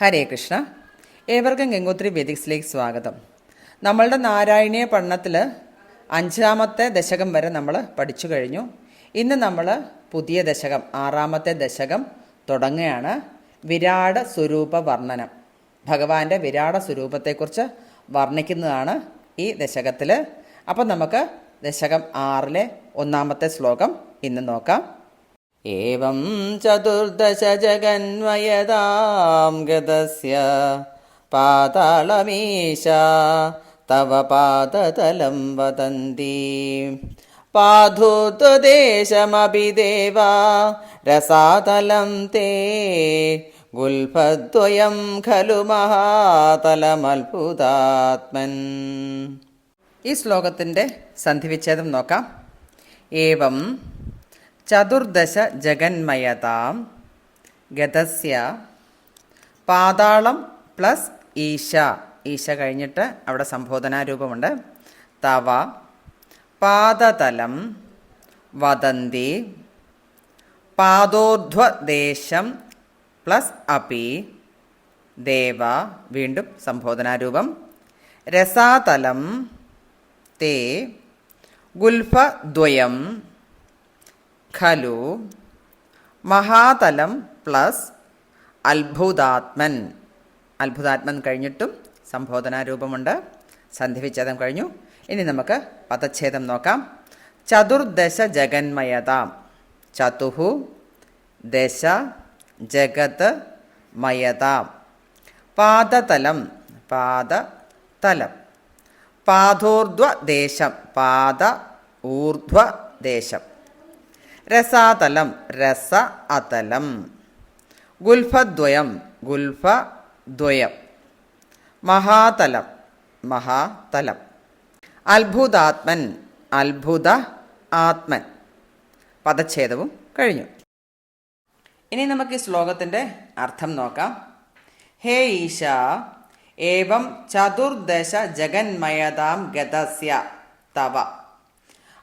ഹരേ കൃഷ്ണ. ഏവർക്കും ഗംഗോത്രി വേദിക്സിലേക്ക് സ്വാഗതം. നമ്മളുടെ നാരായണീയ പഠനത്തിൽ അഞ്ചാമത്തെ ദശകം വരെ നമ്മൾ പഠിച്ചു കഴിഞ്ഞു. ഇന്ന് നമ്മൾ പുതിയ ദശകം ആറാമത്തെ ദശകം തുടങ്ങുകയാണ്. വിരാട സ്വരൂപ വർണനം. ഭഗവാന്റെ വിരാട സ്വരൂപത്തെക്കുറിച്ച് വർണിക്കുന്നതാണ് ഈ ദശകത്തിൽ അപ്പം നമുക്ക് ദശകം ആറിലെ ഒന്നാമത്തെ ശ്ലോകം ഇന്ന് നോക്കാം. एवं चतुर्दशजगन्वयदां गतस्य पातालमीशा तव पादतलं वदन्ति पाधुत्वदेशमपि देवा रसातलं ते गुल्फद्वयं खलु महातलमल्भुतात्मन् ഈ ശ്ലോകത്തിന്റെ സന്ധിവിച്ഛേദം നോക്കാം ഏവം ചതുർദശ ജഗന്മയതാം. ഗതസ്യ പാതാളം പ്ലസ് ഈശ. ഈശ കഴിഞ്ഞിട്ട് അവിടെ സംബോധനാരൂപമുണ്ട്. തവ. പാദതലം. വദന്തി. പാദോർധ്വദേശം പ്ലസ് അപി. ദേവ. വീണ്ടും സംബോധനാരൂപം. രസാതലം. തേ. ഗുൽഫദ്വയം. ഖലു മഹാതലം പ്ലസ് അത്ഭുതാത്മൻ. അത്ഭുതാത്മൻ കഴിഞ്ഞിട്ടും സംബോധനാരൂപമുണ്ട് സന്ധിവിച്ഛേദം കഴിഞ്ഞു. ഇനി നമുക്ക് പദച്ഛേദം നോക്കാം. ചതുർദശ ജഗന്മയത. ചതുഹു ദശ ജഗത് മയത. പാദതലം പാദതലം. പാദോർധ്വദേശം പാദ ഊർധ്വദേശം രസാതലം രസ അതലം. ഗുൽഫദ്വയം ഗുൽഫദ്വയം. മഹാതലം മഹാതലം. അത്ഭുതാത്മൻ അത്ഭുത ആത്മൻ പദച്ഛേദവും കഴിഞ്ഞു. ഇനി നമുക്ക് ഈ ശ്ലോകത്തിന്റെ അർത്ഥം നോക്കാം. ഹേ ഈശ ഏവം ചതുർദശ ജഗന്മയതാം ഗതസ്യ തവ.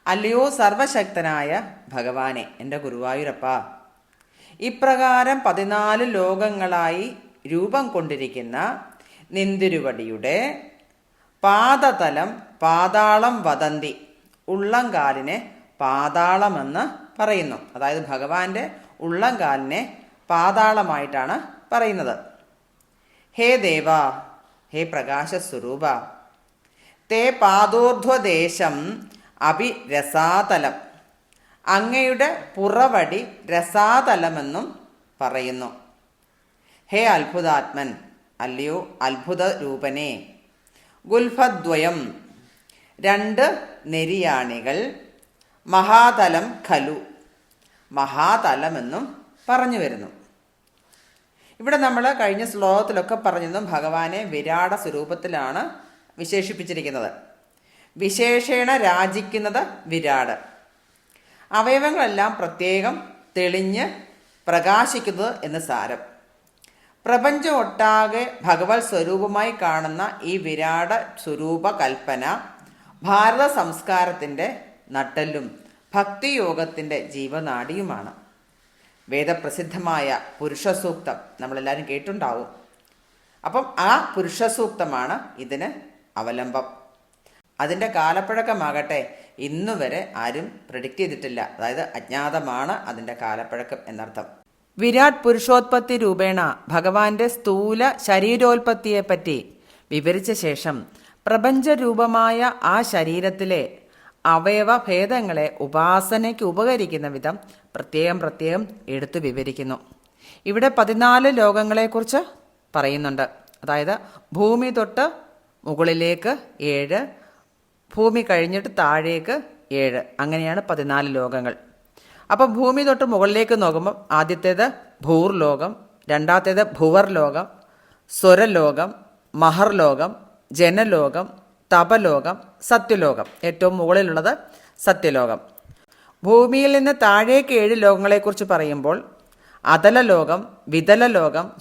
അല്ലയോ സർവശക്തനായ ഭഗവാനെ എന്റെ ഗുരുവായൂരപ്പ. ഇപ്രകാരം പതിനാല് ലോകങ്ങളായി രൂപം കൊണ്ടിരിക്കുന്ന നിന്തിരുവടിയുടെ പാദതലം പാതാളം വദന്തി ഉള്ളംകാലിനെ പാതാളമെന്ന് പറയുന്നു. അതായത് ഭഗവാന്റെ ഉള്ളംകാലിനെ പാതാളമായിട്ടാണ് പറയുന്നത്. ഹേ ദേവ ഹേ പ്രകാശസ്വരൂപ തേ പാദോർധ്വദേശം അഭി രസാതലം അങ്ങയുടെ പുറവടി രസാതലമെന്നും പറയുന്നു. ഹേ അത്ഭുതാത്മൻ അല്ലയോ അത്ഭുത രൂപനെ ഗുൽഫദ്വയം രണ്ട് നെരിയാണികൾ മഹാതലം ഖലു മഹാതലമെന്നും പറഞ്ഞു വരുന്നു. ഇവിടെ നമ്മൾ കഴിഞ്ഞ ശ്ലോകത്തിലൊക്കെ പറഞ്ഞതും ഭഗവാനെ വിരാട സ്വരൂപത്തിലാണ് വിശേഷിപ്പിച്ചിരിക്കുന്നത്. വിശേഷേണ രാജിക്കുന്നത് വിരാട്. അവയവങ്ങളെല്ലാം പ്രത്യേകം തെളിഞ്ഞ് പ്രകാശിക്കുന്നത് എന്ന് സാരം. പ്രപഞ്ചം ഒട്ടാകെ ഭഗവത് സ്വരൂപമായി കാണുന്ന ഈ വിരാട് സ്വരൂപ കൽപ്പന ഭാരത സംസ്കാരത്തിന്റെ നട്ടലും ഭക്തിയോഗത്തിന്റെ ജീവനാടിയുമാണ്. വേദപ്രസിദ്ധമായ പുരുഷസൂക്തം നമ്മളെല്ലാവരും കേട്ടുണ്ടാവും അപ്പം ആ പുരുഷസൂക്തമാണ് ഇതിന് അവലംബം. അതിന്റെ കാലപ്പഴക്കമാകട്ടെ ഇന്നു വരെ ആരും പ്രഡിക്റ്റ് ചെയ്തിട്ടില്ല. അതായത് അജ്ഞാതമാണ് അതിന്റെ കാലപ്പഴക്കം എന്നർത്ഥം. വിരാട് പുരുഷോത്പത്തി രൂപേണ ഭഗവാന്റെ സ്ഥൂല ശരീരോൽപത്തിയെപ്പറ്റി വിവരിച്ച ശേഷം പ്രപഞ്ചരൂപമായ ആ ശരീരത്തിലെ അവയവ ഭേദങ്ങളെ ഉപാസനയ്ക്ക് ഉപകരിക്കുന്ന വിധം പ്രത്യേകം പ്രത്യേകം എടുത്തു വിവരിക്കുന്നു. ഇവിടെ പതിനാല് ലോകങ്ങളെക്കുറിച്ച് പറയുന്നുണ്ട്. അതായത് ഭൂമി തൊട്ട് മുകളിലേക്ക് ഏഴ് ഭൂമി കഴിഞ്ഞിട്ട് താഴേക്ക് ഏഴ്. അങ്ങനെയാണ് പതിനാല് ലോകങ്ങൾ. അപ്പം ഭൂമി തൊട്ട് മുകളിലേക്ക് നോക്കുമ്പോൾ ആദ്യത്തേത് ഭൂർലോകം രണ്ടാമത്തേത് ഭുവർലോകം സ്വരലോകം മഹർലോകം ജനലോകം തപലോകം സത്യലോകം. ഏറ്റവും മുകളിലുള്ളത് സത്യലോകം. ഭൂമിയിൽ നിന്ന് താഴേക്ക് ഏഴ് ലോകങ്ങളെക്കുറിച്ച് പറയുമ്പോൾ അതല ലോകം വിതല ലോകം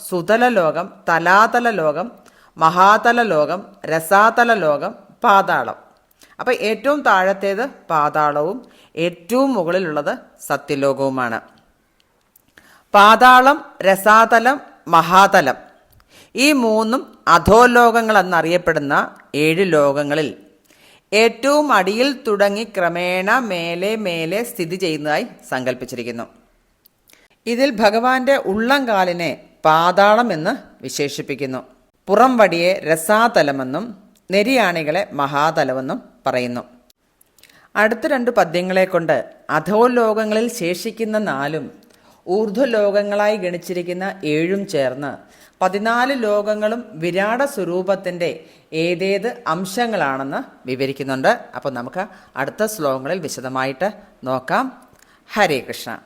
തലാതല ലോകം മഹാതല ലോകം രസാതല ലോകം പാതാളം. അപ്പം ഏറ്റവും താഴത്തേത് പാതാളവും ഏറ്റവും മുകളിലുള്ളത് സത്യലോകവുമാണ്. പാതാളം രസാതലം മഹാതലം. ഈ മൂന്നും അധോലോകങ്ങൾ എന്നറിയപ്പെടുന്ന ഏഴ് ലോകങ്ങളിൽ ഏറ്റവും അടിയിൽ തുടങ്ങി ക്രമേണ മേലെ മേലെ സ്ഥിതി ചെയ്യുന്നതായി സങ്കല്പിച്ചിരിക്കുന്നു ഇതിൽ ഭഗവാന്റെ ഉള്ളംകാലിനെ പാതാളം എന്ന് വിശേഷിപ്പിക്കുന്നു. പുറം വടിയെ രസാതലമെന്നും നെരിയാണികളെ മഹാതലമെന്നും പറയുന്നു. അടുത്ത രണ്ട് പദ്യങ്ങളെ കൊണ്ട് അധോലോകങ്ങളിൽ ശേഷിക്കുന്ന നാലും ഊർധ്വലോകങ്ങളായി ഗണിച്ചിരിക്കുന്ന ഏഴും ചേർന്ന് പതിനാല് ലോകങ്ങളും വിരാട സ്വരൂപത്തിന്റെ ഏതേത് അംശങ്ങളാണെന്ന് വിവരിക്കുന്നുണ്ട്. അപ്പോൾ നമുക്ക് അടുത്ത ശ്ലോകങ്ങളിൽ വിശദമായിട്ട് നോക്കാം. ഹരേ കൃഷ്ണ.